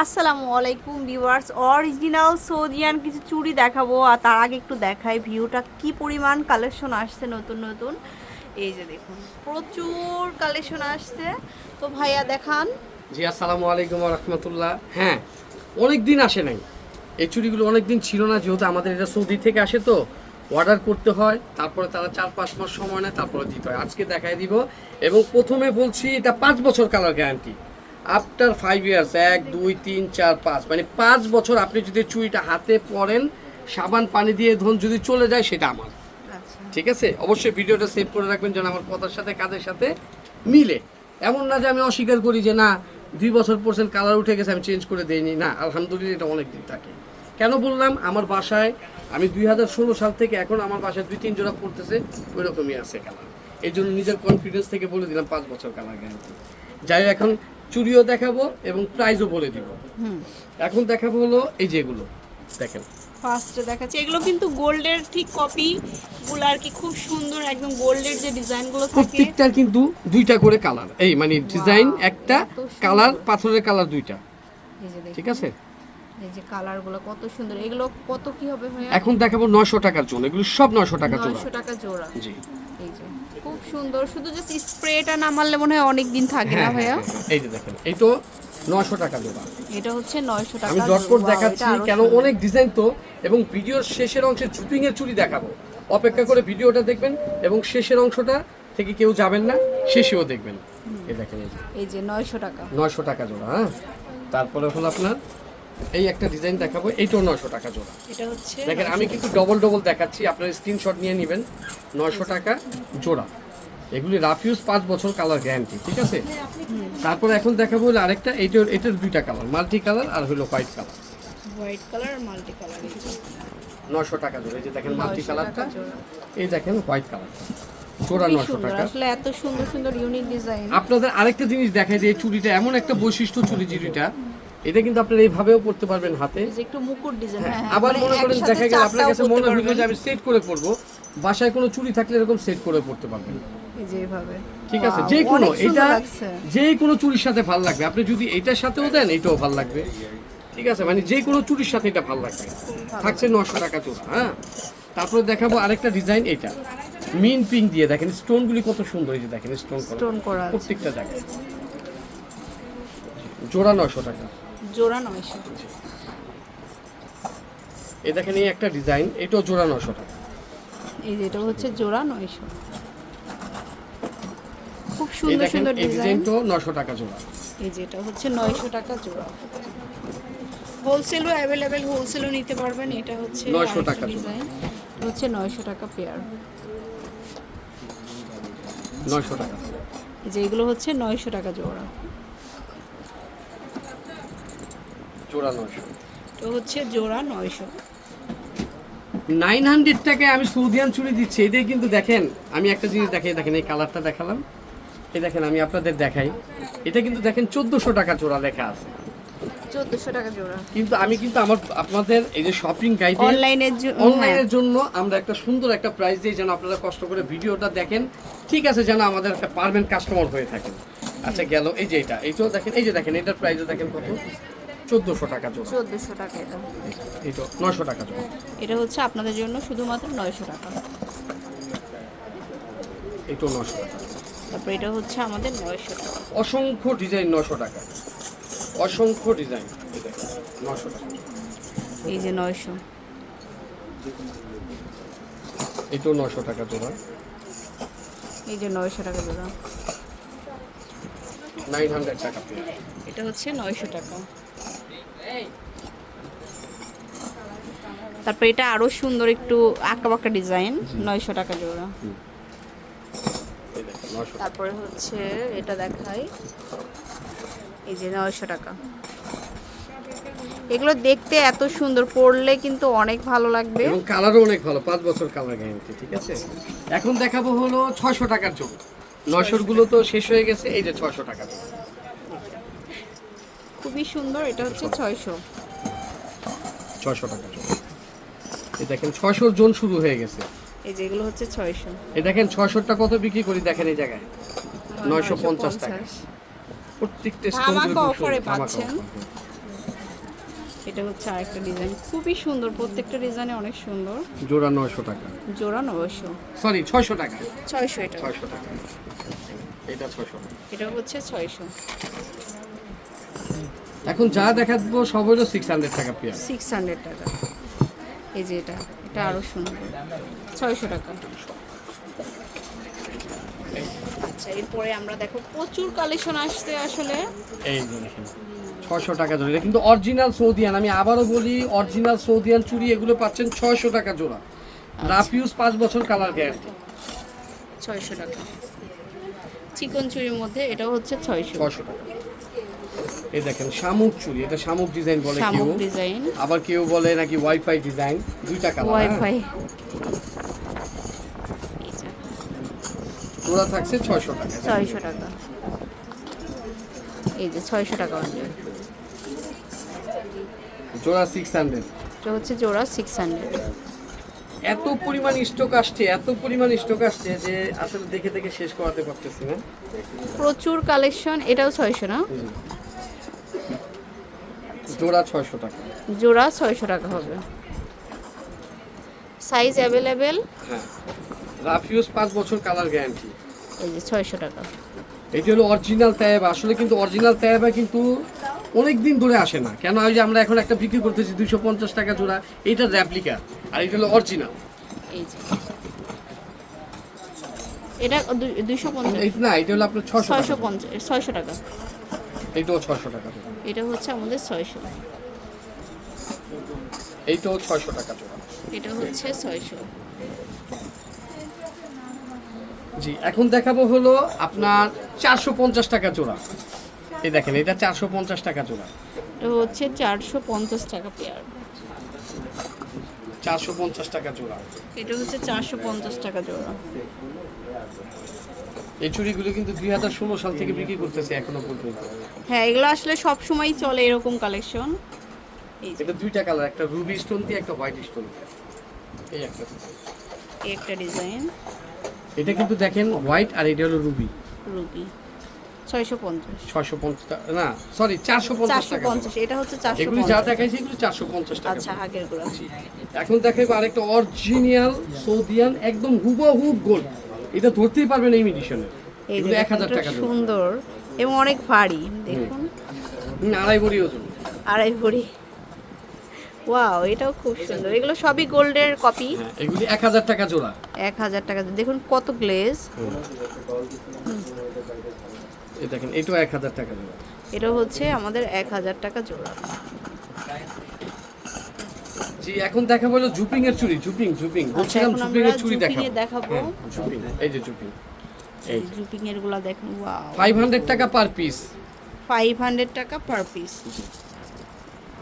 আসসালামু আলাইকুম viewers, original সৌদিয়ান কিছু চুড়ি দেখাবো আর তার আগে একটু দেখাই ভিউটা কি পরিমাণ কালেকশন আসছে নতুন নতুন। এই যে দেখুন, প্রচুর কালেকশন আসছে। তো ভাইয়া দেখান। জি, আসসালামু আলাইকুম রহমতুল্লাহ। হ্যাঁ অনেক দিন আসে নাই। এই চুড়িগুলো অনেক দিন ছিল না, যেহেতু আমাদের এটা সৌদি থেকে আসে তো। অর্ডার করতে হয়, তারপরে তারা চার পাঁচ মাস সময় নেয়, তারপরে দিতে হয়। আজকে দেখাই দিব। এবং প্রথমে বলছি, এটা পাঁচ বছর colour guarantee after five years এক দুই তিন চার পাঁচ। মানে পাঁচ বছর আপনি যদি চুড়িটা হাতে পরেন সাবান পানি দিয়ে ধরুন যদি চলে যায় সেটা আমার। আচ্ছা। ঠিক আছে? অবশ্যই ভিডিওটা সেভ করে রাখবেন যেন আমার কথার সাথে কাজের সাথে মিলে। এমন না যে আমি অস্বীকার করি যে না দুই বছর পরছেন কালার উঠে গেছে আমি চেঞ্জ করে দেইনি। না আলহামদুলিল্লাহ এটা অনেক দিন থাকে। কেন বললাম? আমার বাসায় আমি দুই হাজার ষোলো সাল থেকে এখন আমার বাসায় দুই তিন জোড়া পড়তেছে ওই রকমই আছে কালার এই জন্য নিজের কনফিডেন্স থেকে বলে দিলাম পাঁচ বছর কালার গ্যারান্টি যাই এখন চুরিও দেখাবো এবং প্রাইজও বলে দিব। হুম। এখন দেখাবো হলো এই যেগুলো দেখেন। ফার্স্টে দেখাচ্ছি। এগুলো কিন্তু গোল্ডের ঠিক কপি গুলো আর কি খুব সুন্দর একদম গোল্ডের যে ডিজাইনগুলো থাকে। প্রত্যেকটার কিন্তু দুইটা করে কালার এই মানে ডিজাইন একটা কালার পাথরের কালার দুইটা। ঠিক আছে? এই যে কালারগুলো কত সুন্দর। এগুলো কত কি হবে ভাইয়া? এখন দেখাবো নশো টাকার জন্য এগুলো সব নশো টাকা জোড়া নয়শো টাকা জোড়া জি। এই যে খুব সুন্দর। শুধু জাস্ট স্প্রেটা না মারলে মনে হয় অনেক দিন থাকে না হ্যাঁ ভাইয়া? হ্যাঁ, হ্যাঁ, এই যে দেখেন এই তো নশো টাকা জোড়া এটা হচ্ছে নয়শো টাকা আমি জটপট দেখাচ্ছি কেন অনেক ডিজাইন তো এবং ভিডিওর শেষের অংশে জুপিং এর চুড়ি দেখাবো। অপেক্ষা করে ভিডিওটা দেখবেন এবং শেষের অংশটা থেকে কেউ যাবেন না শেষেও দেখবেন। এই দেখেন এই যে। এই যে নয়শো টাকা। নয়শো টাকা জোড়া হ্যাঁ? তারপরে হলো আপনার এই একটা ডিজাইন দেখাবো এইটাও নয়শো টাকা জোড়া। এটা হচ্ছে দেখেন আমি কিন্তু ডবল ডবল দেখাচ্ছি আপনার স্ক্রিনশট নিয়ে নেবেন নয়শো টাকা জোড়া। এগুলি রাফিউজ পাঁচ বছর কালার গ্যারান্টি ঠিক আছে? তারপর এখন দেখাবো আরেকটা এইটার এটার দুইটা কালার মাল্টি কালার আর হলো white colour white colour multi colour নয়শো টাকা জোড়া এই যে দেখেন মাল্টি কালারটা এই দেখেন হোয়াইট কালার জোড়া সুন্দর টাকা। আসলে এত সুন্দর সুন্দর ইউনিক ডিজাইন আপনাদের আরেকটা জিনিস দেখাই যে এই চুড়িটা এমন একটা বৈশিষ্ট্য চুড়ি চুড়িটা এটা কিন্তু আপনারা এইভাবেও পড়তে পারবেন হাতে। একটু মুকুট ডিজাইন হ্যাঁ হ্যাঁ, আবার মানে মনে করেন দেখা গেল আপনার কাছে মনে হলো যে আমি সেট করে পরবো বাসায় কোনো চুড়ি থাকলে এরকম সেট করে পড়তে পারবেন। এই ঠিক আছে যে কোনো এটা যে কোনো চুরির সাথে ভালো লাগবে। আপনি যদি এটার সাথেও দেন এটাও ভালো লাগবে। ঠিক আছে মানে যে কোনো চুরির সাথে এটা ভালো লাগবে। থাকছে নশো টাকা চোরা হ্যাঁ? তারপরে দেখাবো আরেকটা ডিজাইন এটা। মিন পিঙ্ক দিয়ে দেখেন স্টোনগুলি কত সুন্দর এই যে দেখেন স্টোন স্টোন করা প্রত্যেকটা জায়গায় জোড়া নশো টাকা। জোড়া নয়শো এই দেখেন এই একটা ডিজাইন এটাও জোড়া নশো টাকা এই যে এটা হচ্ছে জোড়া নয়শো খুব সুন্দর সুন্দর ডিজাইন। ডিজাইনটাও নশো টাকা জোড়া। এই যে এটা হচ্ছে নয়শো টাকা জোড়া। হোলসেলও অ্যাভেলেবেল হোলসেলও নিতে পারবেন। এটা হচ্ছে 900 টাকা ডিজাইন। হচ্ছে নয়শো টাকা পেয়ার নশো টাকা। এই যে এগুলো হচ্ছে নয়শো টাকা জোড়া। জোড়া নশো তো হচ্ছে জোড়া নয়শো। নাইন হান্ড্রেড টাকায় আমি সৌদিয়ান চুড়ি দিচ্ছি এটাই কিন্তু দেখেন আমি একটা জিনিস দেখাই দেখেন এই কালারটা দেখালাম। এই দেখেন আমি আপনাদের দেখাই। এটা কিন্তু দেখেন চোদ্দোশো টাকা জোড়া লেখা আছে। চোদ্দোশো টাকা জোড়া। কিন্তু আমি কিন্তু আমার আপনাদের এই যে শপিং গাইডে অনলাইনের অনলাইনের জন্য আমরা একটা সুন্দর একটা প্রাইস দিই যেন আপনারা কষ্ট করে ভিডিওটা দেখেন। ঠিক আছে যেন আমাদের একটা পারমেন্ট কাস্টমার হয়ে থাকেন। আচ্ছা গেল এই যে এটা এইটাও দেখেন এই যে দেখেন এটার প্রাইসও দেখেন কত। চোদ্দোশো টাকা জোড়া। চোদ্দোশো টাকা এটা। এইটা নশো টাকা জোড়া। এটা হচ্ছে আপনাদের জন্য শুধুমাত্র নয়শো টাকা। এইটাও নশো টাকা। তারপর এটা হচ্ছে আমাদের নয়শো টাকা। অসংখ্য ডিজাইন নশো টাকা। অসংখ্য ডিজাইন নশো টাকা। এই যে নয়শো। এটাও নশো টাকা জোড়া। এই যে নয়শো টাকা জোড়া। নাইন হান্ড্রেড টাকা। এটা হচ্ছে নয়শো টাকা। তারপর এটা আরও সুন্দর একটু আঁকা বাঁকা ডিজাইন নয়শো টাকা জোড়া। তারপরে হচ্ছে এটা দেখাই। এই যে নয়শো টাকা। এগুলো দেখতে এত সুন্দর পরলে কিন্তু অনেক ভালো লাগবে। এবং কালারও অনেক ভালো পাঁচ বছর কালার গ্যারেন্টি ঠিক আছে? এখন দেখাবো হলো ছয়শো টাকার জন্য নশোরগুলো তো শেষ হয়ে গেছে এই যে ছয়শো টাকা খুবই সুন্দর এটা হচ্ছে ছয়শো। ছয়শো। টাকা জন্য এই দেখেন ছয়শোর জোন শুরু হয়ে গেছে। এই যে এগুলো হচ্ছে ছয়শো। এই দেখেন ছয়শোটা কত বিক্রি করি দেখেন এই জায়গায়। নয়শো পঞ্চাশ টাকা। প্রত্যেকটা offer পাচ্ছেন। এটা হচ্ছে আরেকটা ডিজাইন খুবই সুন্দর প্রত্যেকটা ডিজাইনে অনেক সুন্দর। জোড়া নয়শো টাকা। জোড়া নবশো সরি ছয়শো টাকা। ছয়শো এটা। ছয়শো টাকা। এটা ছয়শো। টাকা এটা হচ্ছে ছয়শো। এখন যা দেখাবো সব হলো সিক্স হান্ড্রেড টাকা পেয়ার। সিক্স হান্ড্রেড টাকা। এই যে এটা এটা আরও সুন্দর। ছয়শো টাকা। আচ্ছা এরপরে আমরা দেখো প্রচুর কালেকশন আসতে আসলে। এই যে ছয়শো টাকা জোড়া। কিন্তু অরিজিনাল সৌদিয়ান আমি আবারও বলি অরিজিনাল সৌদিয়ান চুড়ি এগুলো পাচ্ছেন ছয়শো টাকা জোড়া। রাফ ইউজ পাঁচ বছর কালার গ্যারান্টি ছয়শো টাকা। চিকন চুরির মধ্যে এটাও হচ্ছে ছয়শো। ছয়শো টাকা। এই দেখেন শামুক চুড়ি এটা শামুক ডিজাইন বলে কেউ। আবার কেউ বলে নাকি ওয়াইফাই ডিজাইন দুইটা কালার ওয়াইফাই জোড়া থাকছে ছয়শো টাকা। ছয়শো টাকা। এই যে ছয়শো টাকা অনলি জোড়া। সিক্স হান্ড্রেড এটা হচ্ছে জোড়া সিক্স হান্ড্রেড এত পরিমাণ স্টক আসছে এত পরিমাণ স্টক আসছে যে আসলে দেখে দেখে শেষ করাতে পারতেছি না। প্রচুর কালেকশন এটাও ছয়শো না? জোড়া ছয়শো টাকা। জোড়া ছয়শো টাকা হবে। সাইজ অ্যাভেলেবেল হ্যাঁ। রাফ ইউজ পাঁচ বছর কালার গ্যারান্টি এই যে ছয়শো টাকা। এটি হলো অরিজিনাল তায়েবা আসলে কিন্তু অরিজিনাল তায়েবা কিন্তু অনেক দিন ধরে আসে না। কেন ওই যে আমরা এখন একটা বিক্রি করতেছি দুইশো পঞ্চাশ টাকা জোড়া এটা র্যাপ্লিকা আর এটা হলো অরিজিনাল এই যে। এটা দুইশো পঞ্চাশ। না এটা হলো আপনার ছশো ছয়শো পঞ্চাশ ছয়শো টাকা। এইটাও ছশো টাকা এটা হচ্ছে আমাদের ছয়শো। এইটাও ছয়শো টাকা জোড়া। এটা হচ্ছে ছয়শো। জি এখন দেখাবো হলো আপনার চারশো পঞ্চাশ টাকা জোড়া। এই দেখেন এটা চারশো পঞ্চাশ টাকা জোড়া। এটা হচ্ছে চারশো পঞ্চাশ টাকা পেয়ার চারশো পঞ্চাশ টাকা জোড়া। এটা হচ্ছে চারশো পঞ্চাশ টাকা জোড়া। এই চুড়িগুলো কিন্তু দুই হাজার ষোলো সাল থেকে বিক্রি করতেছে এখনও পর্যন্ত। হ্যাঁ এগুলো আসলে সব সময় চলে এরকম কালেকশন এটা দুইটা কালার একটা রুবি স্টোন দিয়ে একটা হোয়াইট স্টোন দিয়ে এই একটা। এই একটা ডিজাইন এটা কিন্তু দেখেন হোয়াইট আর এটা হলো রুবি রুবি ছয়শো পঞ্চাশ। ছয়শো পঞ্চাশ না সরি চারশো পঞ্চাশ চারশো টাকা পঞ্চাশ এটা হচ্ছে চারশো এগুলি যা দেখাইছে এগুলো চারশো পঞ্চাশ টাকা। আচ্ছা আগেরগুলো এখন দেখাইবো আরেকটা অরিজিনাল সৌদিয়ান একদম হুবহুব গোল্ড এটা ধরতেই পারবেন এই মিডিশনে এই যে এগুলো এক হাজার টাকা সুন্দর এবং অনেক ভারী দেখুন। আড়াই বড়ি ওজন। আড়াই ভরি। ওয়াও এটাও খুব সুন্দর। এগুলো সবই গোল্ডের কপি হ্যাঁ এগুলি এক হাজার টাকা জোড়া। এক হাজার টাকা দেখুন কত গ্লেজ দেখেন এটাও এক হাজার টাকা জোড়া। এটা হচ্ছে আমাদের এক হাজার টাকা জোড়া। জি এখন দেখাবো হলো জুপিং এর চুড়ি জুপিং জুপিং আচ্ছা বলছিলাম জুপিং এর চুড়ি দেখাবো। দেখাবো। হ্যাঁ, জুপিং এই যে জুপিং এই জুপিং এরগুলা দেখুন ওয়াও ফাইভ হান্ড্রেড টাকা পার পিস ফাইভ হান্ড্রেড টাকা পার পিস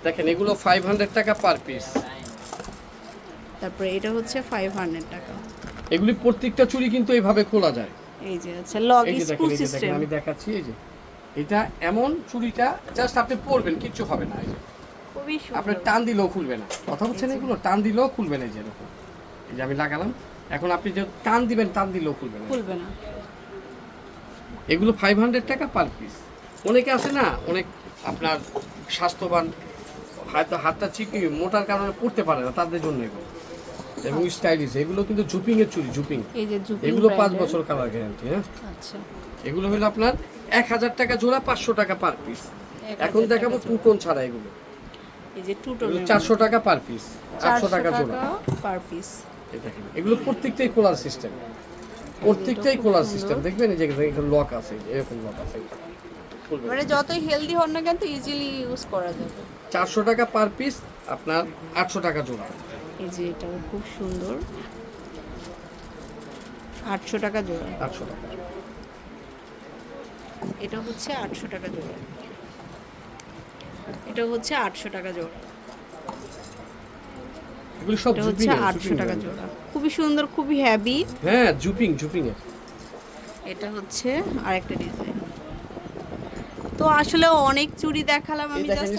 দেখেন এগুলো ফাইভ হান্ড্রেড টাকা পার পিস তারপরে এটা হচ্ছে ফাইভ হান্ড্রেড টাকা। এগুলি প্রত্যেকটা চুড়ি কিন্তু এইভাবে খোলা যায়। এই যে আচ্ছা লগ স্ক্রু সিস্টেম আমি দেখাচ্ছি এই যে। এটা এমন চুড়িটা জাস্ট আপনি পরবেন কিচ্ছু হবে না এই যে। খুবই আপনার সুন্দর টান দিলেও খুলবে না। কথা হচ্ছে না এগুলো টান দিলেও খুলবে না এই যে এরকম এই যে আমি লাগালাম এখন আপনি যে টান দিবেন টান দিলেও খুলবে না। খুলবে না। এগুলো ফাইভ হান্ড্রেড টাকা পার পিস অনেকে আছে না অনেক আপনার স্বাস্থ্যবান হয়তো হাতটা চিপি মোটার কারণে পড়তে পারে না তাদের জন্য এগুলো। এবং স্টাইলিশ এগুলো কিন্তু জুপিং এর চুড়ি জুপিং এগুলো পাঁচ বছর কালার গ্যারান্টি হ্যাঁ? আচ্ছা। এগুলো হলো আপনার এক হাজার টাকা জোড়া পাঁচশো টাকা পার পিস এখন দেখাবো টোন ছাড়া এগুলো। এই যে টু এগুলো চারশো টাকা পার পিস আটশো টাকা জোড়া। পার পিস এগুলো প্রত্যেকটাই খোলার সিস্টেম প্রত্যেকটাই খোলার সিস্টেম দেখবেন এই যে এখানে লক আছে এরকম লক আছে। মানে যতই হেলদি হন না কেন তো ইজিলি ইউজ করা যাবে। চারশো টাকা পার পিস আপনার আটশো টাকা জোড়া। এই যে এটাও খুব সুন্দর। আটশো টাকা জোড়া। আটশো টাকা। এটা হচ্ছে আটশো টাকা জোড়া। এটা হচ্ছে আটশো টাকা জোড়া। এটা হচ্ছে আটশো টাকা জোড়া। খুবই সুন্দর খুবই হ্যাভি হ্যাঁ জুপিং জুপিং এটা হচ্ছে আরেকটা ডিজাইন তো আসলে অনেক চুড়ি দেখালাম আমি জাস্ট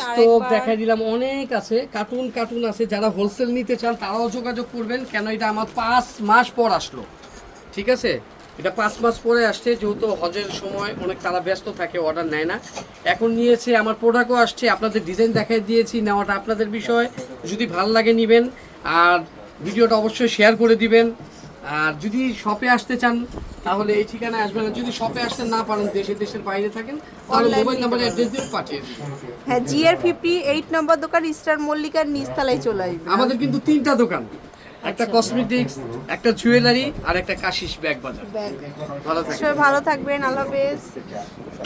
দেখাই দিলাম অনেক আছে কার্টুন কার্টুন আছে যারা হোলসেল নিতে চান তারাও যোগাযোগ করবেন কেন এটা আমার পাঁচ মাস পর আসলো। ঠিক আছে? এটা পাঁচ মাস পরে আসছে যেহেতু হজের সময় অনেক তারা ব্যস্ত থাকে অর্ডার নেয় না। এখন নিয়েছে আমার প্রোডাক্টও আসছে আপনাদের ডিজাইন দেখাই দিয়েছি নেওয়াটা আপনাদের বিষয়। যদি ভালো লাগে নেবেন আর ভিডিওটা অবশ্যই শেয়ার করে দিবেন। আর যদি শপে আসতে চান তাহলে এই ঠিকানায় আসবেন। যদি শপে আসতে না পারেন দেশে দেশের বাইরে থাকেন তাহলে মোবাইল নাম্বার অ্যাড্রেস দিয়ে পাঠিয়ে হ্যাঁ জিআর ফিফটি এইট নম্বর দোকান স্টার মল্লিকার নিচতলায় চলে আসবে আমাদের কিন্তু তিনটা দোকান। একটা কসমেটিক্স একটা জুয়েলারি আর একটা কাশিস ব্যাগ বাজার। ভালো থাকবেন। সবাই ভালো থাকবেন আল্লাহ হাফেজ।